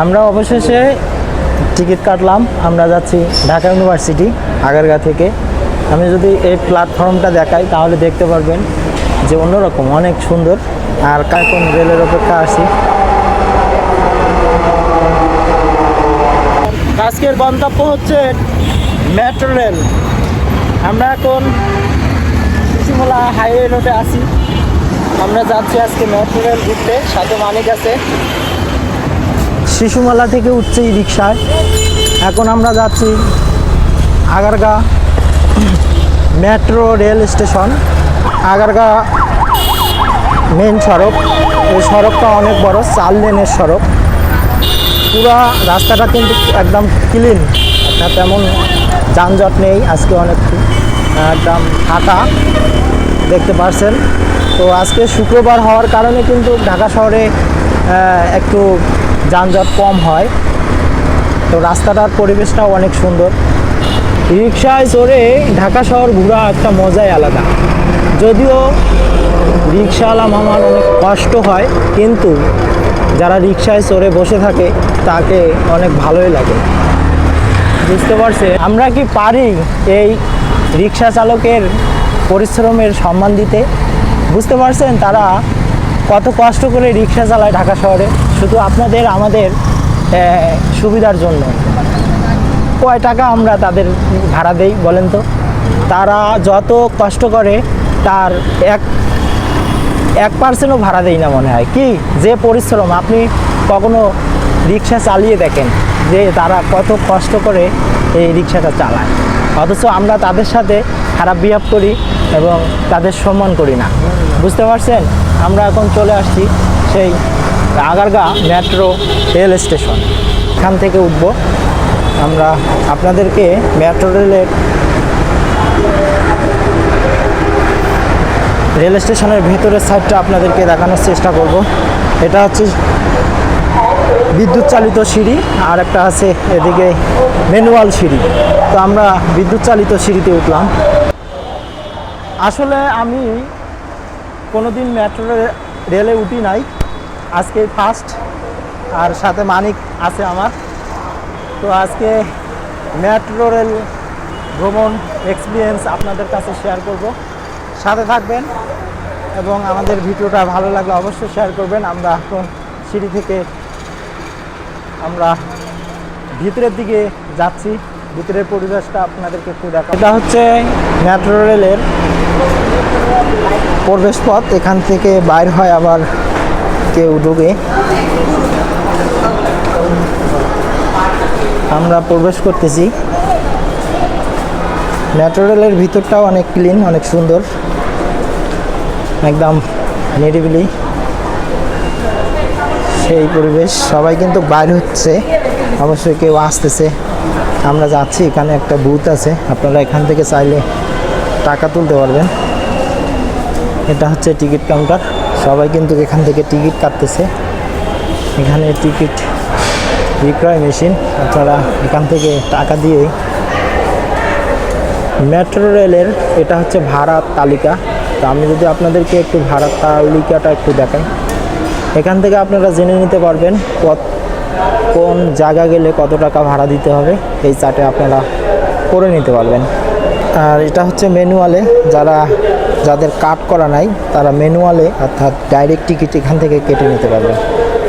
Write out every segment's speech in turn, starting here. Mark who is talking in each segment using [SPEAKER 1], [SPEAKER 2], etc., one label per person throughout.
[SPEAKER 1] আমরা অবশেষে টিকিট কাটলাম। আমরা যাচ্ছি ঢাকা ইউনিভার্সিটি, আগারগা থেকে। আমি যদি এই প্ল্যাটফর্মটা দেখাই, তাহলে দেখতে পারবেন যে অন্যরকম, অনেক সুন্দর। আর কার্টুন রেলের অপেক্ষা আছি? আজকের গন্তব্য হচ্ছে মেট্রো রেল। আমরা এখন শিশুমলা হাইওয়ে রোডে আছি। আমরা যাচ্ছি আজকে মেট্রো রেল ঘুরতে, সাথে মানিক আছে। শিশুমেলা থেকে উঠছে এই রিক্সায়। এখন আমরা যাচ্ছি Agargaon metro rail station. Agargaon main সড়ক। এই সড়কটা অনেক বড়, চার লেনের সড়ক। পুরা রাস্তাটা কিন্তু একদম ক্লিন অর্থাৎ তেমন যানজট নেই, আজকে অনেক একদম ফাঁকা। দেখতে পারছেন? তো আজকে শুক্রবার হওয়ার কারণে কিন্তু ঢাকা শহরে একটু যানজট কম হয়। তো রাস্তাটার পরিবেশটাও অনেক সুন্দর। রিক্সায় চড়ে ঢাকা শহর ঘোরা একটা মজাই আলাদা। যদিও রিক্সাওয়ালা মামার অনেক কষ্ট হয়, কিন্তু যারা রিক্সায় চড়ে বসে থাকে, তাকে অনেক ভালোই লাগে। বুঝতে পারছে? আমরা কি পারি এই রিক্সা চালকের পরিশ্রমের সম্মান দিতে? বুঝতে পারছেন? তারা কত কষ্ট করে রিক্সা চালায় ঢাকা শহরে। শুধু আপনাদের, আমাদের সুবিধার জন্য। কয় টাকা আমরা তাদের ভাড়া দেই বলেন তো? তারা যত কষ্ট করে, তার এক এক পার্সেন্টও ভাড়া দেই না মনে হয়। কি? যে পরিশ্রম আপনি কখনো রিক্সা চালিয়ে দেখেন, যে তারা কত কষ্ট করে এই রিক্সাটা চালায়। অথচ আমরা তাদের সাথে খারাপ বিহেভ করি এবং তাদের সম্মান করি না। বুঝতে পারছেন? আমরা এখন চলে আসছি সেই আগারগা মেট্রো রেল স্টেশন। এখান থেকে উঠব। আমরা আপনাদেরকে মেট্রো রেলের রেল স্টেশনের ভেতরের সাইডটা আপনাদেরকে দেখানোর চেষ্টা করব। এটা হচ্ছে বিদ্যুৎ চালিত সিঁড়ি, আর একটা আছে এদিকে ম্যানুয়াল সিঁড়ি। তো আমরা বিদ্যুৎ চালিত সিঁড়িতে উঠলাম। আসলে আমি কোনোদিন মেট্রো রেলে উঠি নাই। আজকে ফার্স্ট আর সাথে মানিক আছে আমার। তো আজকে মেট্রো রেল ভ্রমণ এক্সপিরিয়েন্স আপনাদের কাছে শেয়ার করব। সাথে থাকবেন এবং আমাদের ভিডিওটা ভালো লাগলে অবশ্যই শেয়ার করবেন। আমরা এখন সিঁড়ি থেকে আমরা ভিতরের দিকে যাচ্ছি, ভিতরের পরিবেশটা আপনাদেরকে একটু দেখা এটা হচ্ছে মেট্রো রেলের প্রবেশ পথ এখান থেকে বাইর হয় আবার কেউ ঢুকে। আমরা প্রবেশ করতেছি। মেট্রো রেলের ভিতরটাও অনেক ক্লিন অনেক সুন্দর। একদম নিরিবিলি। সেই পরিবেশ, সবাই কিন্তু বাইরে হচ্ছে। অবশ্যই কেউ আসতেছে। আমরা যাচ্ছি, এখানে একটা বুথ আছে। আপনারা এখান থেকে চাইলে টাকা তুলতে পারবেন। এটা হচ্ছে টিকিট কাউন্টার সবাই কিন্তু এখান থেকে টিকিট কাটতেছে। এখানে টিকিট বিক্রয় মেশিন, আপনারা এখান থেকে টাকা দিয়ে মেট্রো রেলের এটা হচ্ছে ভাড়ার তালিকা। তো আমি যদি আপনাদেরকে একটু ভাড়ার তালিকাটা একটু দেখাই। এখান থেকে আপনারা জেনে নিতে পারবেন কত, কোন জায়গা গেলে কত টাকা ভাড়া দিতে হবে। এই চার্টে আপনারা করে নিতে পারবেন। আর এটা হচ্ছে ম্যানুয়ালে যারা যাদের কাট করা নাই, তারা ম্যানুয়ালে অর্থাৎ ডাইরেক্ট টিকিট এখান থেকে কেটে নিতে পারবে।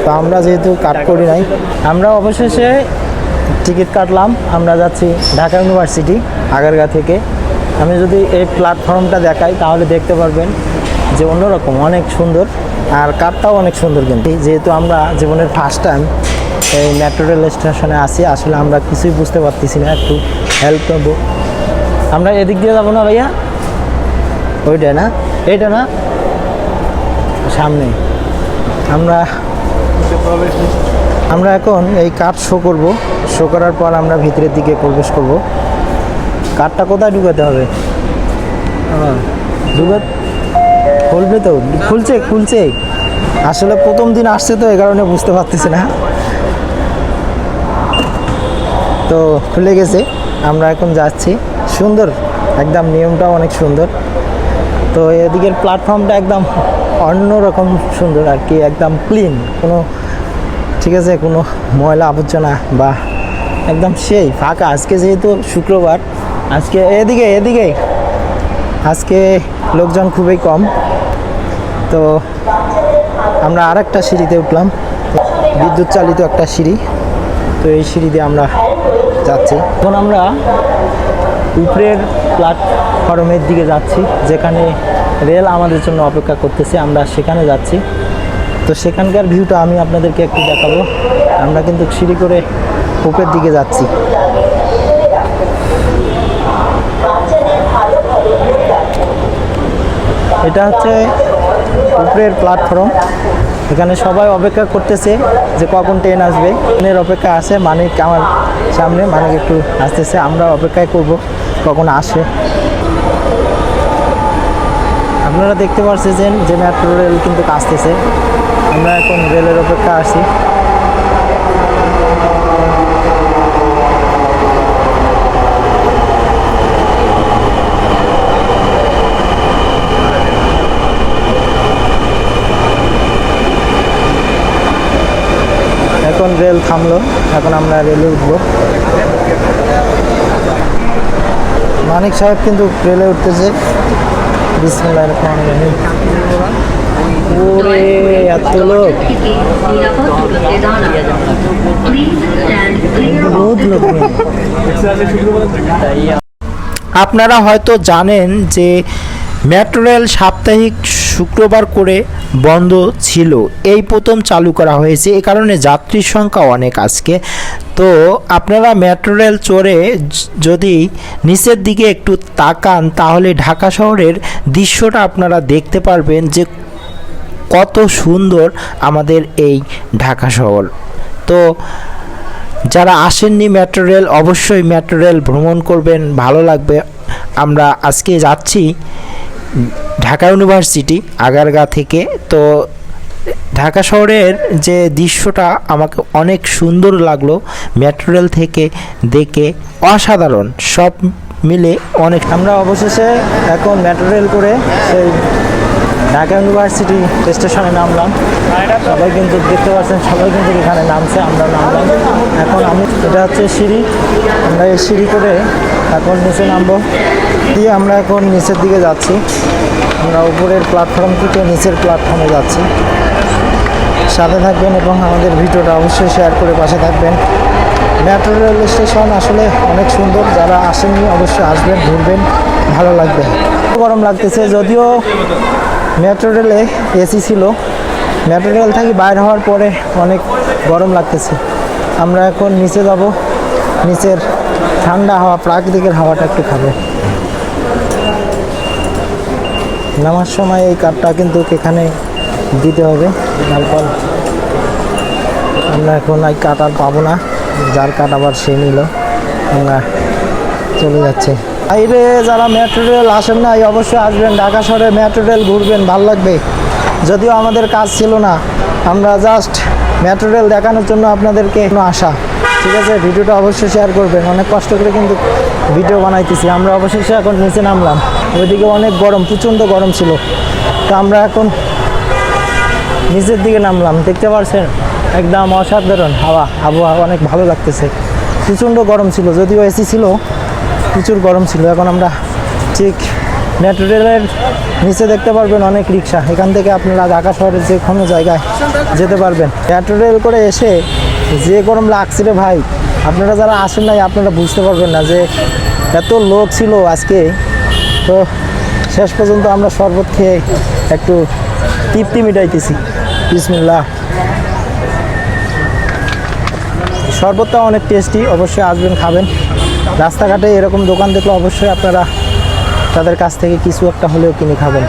[SPEAKER 1] তো আমরা যেহেতু কাট করি নাই, আমরা অবশেষে টিকিট কাটলাম। আমরা যাচ্ছি ঢাকা ইউনিভার্সিটি আগারগা থেকে। আমি যদি এই প্ল্যাটফর্মটা দেখাই, তাহলে দেখতে পারবেন যে অন্যরকম, অনেক সুন্দর। আর কারটাও অনেক সুন্দর কিন্তু। যেহেতু আমরা জীবনের ফার্স্ট টাইম এই মেট্রো রেল স্টেশনে আসি আসলে আমরা কিছুই বুঝতে পারতেছি না। একটু হেল্প করব আমরা এদিক দিয়ে যাব না ভাইয়া? ওইটা না? এইটা না? সামনে। আমরা আমরা এখন এই কাঠ শো করব। শো করার পর আমরা ভিতরের দিকে প্রবেশ করব। কাঠটা কোথায় ঢুকাতে হবে? হ্যাঁ, ঢুকা খুলবে তো? খুলছে খুলছে। আসলে প্রথম দিন আসছে তো এ কারণে বুঝতে পারতেছি না। তো খুলে গেছে। আমরা এখন যাচ্ছি। সুন্দর। একদম নিয়মটাও অনেক সুন্দর। তো এদিকের প্ল্যাটফর্মটা একদম অন্যরকম সুন্দর আর কি, একদম ক্লিন কোনো, ঠিক আছে, কোনো ময়লা আবর্জনা বা একদম সেই, ফাঁকা। আজকে যেহেতু শুক্রবার, আজকে এদিকে এদিকে, আজকে লোকজন খুবই কম। তো আমরা আর একটা সিঁড়িতে উঠলাম বিদ্যুৎ চালিত একটা সিঁড়ি। তো এই সিঁড়ি দিয়ে আমরা যাচ্ছি। এখন আমরা উপরের প্ল্যাটফর্মের দিকে যাচ্ছি, যেখানে রেল আমাদের জন্য অপেক্ষা করতেছে, আমরা সেখানে যাচ্ছি। তো সেখানকার ভিউটা আমি আপনাদেরকে একটু দেখাবো। আমরা কিন্তু সিঁড়ি করে উপরের দিকে যাচ্ছি। এটা হচ্ছে উপরের প্ল্যাটফর্ম এখানে সবাই অপেক্ষা করতেছে যে কখন ট্রেন আসবে। ট্রেনের অপেক্ষা আছে মানে আমার সামনে মানে একটু আসতেছে আমরা অপেক্ষায় করব কখন আসে। আপনারা দেখতে পাচ্ছেন যে মেট্রো রেল কিন্তু আসতেছে আমরা এখন রেলের অপেক্ষা আছি। এখন রেল থামলো, এখন আমরা রেলে উঠবো। মানিক সাহেব কিন্তু রেলে উঠতেছে। এত লোক। আপনারা হয়তো জানেন যে মেট্রো রেল সাপ্তাহিক শুক্রবার করে বন্ধ ছিল। এই প্রথম চালু করা হয়েছে। এ কারণে যাত্রীর সংখ্যা অনেক আজকে। তো আপনারা মেট্রো রেল চড়ে যদি নিচের দিকে একটু তাকান, তাহলে ঢাকা শহরের দৃশ্যটা আপনারা দেখতে পারবেন যে কত সুন্দর আমাদের এই ঢাকা শহর। তো যারা আসেননি মেট্রো রেল, অবশ্যই মেট্রো রেল ভ্রমণ করবেন। ভালো লাগবে। আমরা আজকে যাচ্ছি। ঢাকা ইউনিভার্সিটি, আগারগা থেকে। তো ঢাকা শহরের যে দৃশ্যটা আমাকে অনেক সুন্দর লাগল মেট্রো রেল থেকে দেখে অসাধারণ। সব মিলে অনেক আমরা অবশেষে এখন মেট্রো রেল করে সেই ঢাকা ইউনিভার্সিটি স্টেশনে নামলাম। সবাই কিন্তু দেখতে পাচ্ছেন, সবাই কিন্তু এখানে নামছে, আমরা নামলাম। এখন আমি, এটা হচ্ছে সিঁড়ি। আমরা এই সিঁড়ি করে এখন নিচে নামবো। দিয়ে আমরা এখন নিচের দিকে যাচ্ছি। আমরা উপরের প্ল্যাটফর্ম থেকে নিচের প্ল্যাটফর্মে যাচ্ছি। সাথে থাকবেন এবং আমাদের ভিডিওটা অবশ্যই শেয়ার করে পাশে থাকবেন। মেট্রো রেল স্টেশন আসলে অনেক সুন্দর। যারা আসেননি অবশ্যই আসবেন, ঘুরবেন, ভালো লাগবে। গরম লাগতেছে, যদিও মেট্রো রেলে এসি ছিল। মেট্রো রেল থেকে বাইর হওয়ার পরে অনেক গরম লাগতেছে। আমরা এখন নিচে যাব। নিচের ঠান্ডা হাওয়া, প্রাকৃতিকের হাওয়াটা একটু খাব। নামার সময় এই কার্ডটা কিন্তু এখানে দিতে হবে। তারপর আমরা এখন এই কাঠ আর পাবো না। যার কাঠ আবার সে নিল। আমরা চলে যাচ্ছে। বাইরে যারা মেট্রো রেল আসেন না এই অবশ্যই আসবেন। ঢাকা শহরে মেট্রো রেল ঘুরবেন, ভালো লাগবে। যদিও আমাদের কাজ ছিল না। আমরা জাস্ট মেট্রো রেল দেখানোর জন্য আপনাদেরকে আসা ঠিক আছে? ভিডিওটা অবশ্যই শেয়ার করবেন। অনেক কষ্ট করে কিন্তু ভিডিও বানাইতেছি, আমরা অবশেষে এখন নিচে নামলাম। ওইদিকে অনেক গরম, প্রচণ্ড গরম ছিল। তো আমরা এখন নিচের দিকে নামলাম, দেখতে পারছেন? একদম অসাধারণ হাওয়া, আবহাওয়া অনেক ভালো লাগতেছে। প্রচণ্ড গরম ছিল, যদিও এসি ছিল, প্রচুর গরম ছিল। এখন আমরা ঠিক মেট্রো রেলের নিচে দেখতে পারবেন অনেক রিক্সা। এখান থেকে আপনারা ঢাকা শহরের যে কোনো জায়গায় যেতে পারবেন। মেট্রো রেল করে এসে যে গরম লাগছে রে ভাই আপনারা যারা আসেন নাই, আপনারা বুঝতে পারবেন না যে এত লোক ছিল আজকে। তো শেষ পর্যন্ত আমরা শরবত খেয়ে একটু তৃপ্তি মিটাইতেছি। বিসমিল্লাহ। শরবতটা অনেক টেস্টি অবশ্যই আসবেন, খাবেন। রাস্তাঘাটে এরকম দোকান দেখলে অবশ্যই আপনারা তাদের কাছ থেকে কিছু একটা হলেও কিনে খাবেন।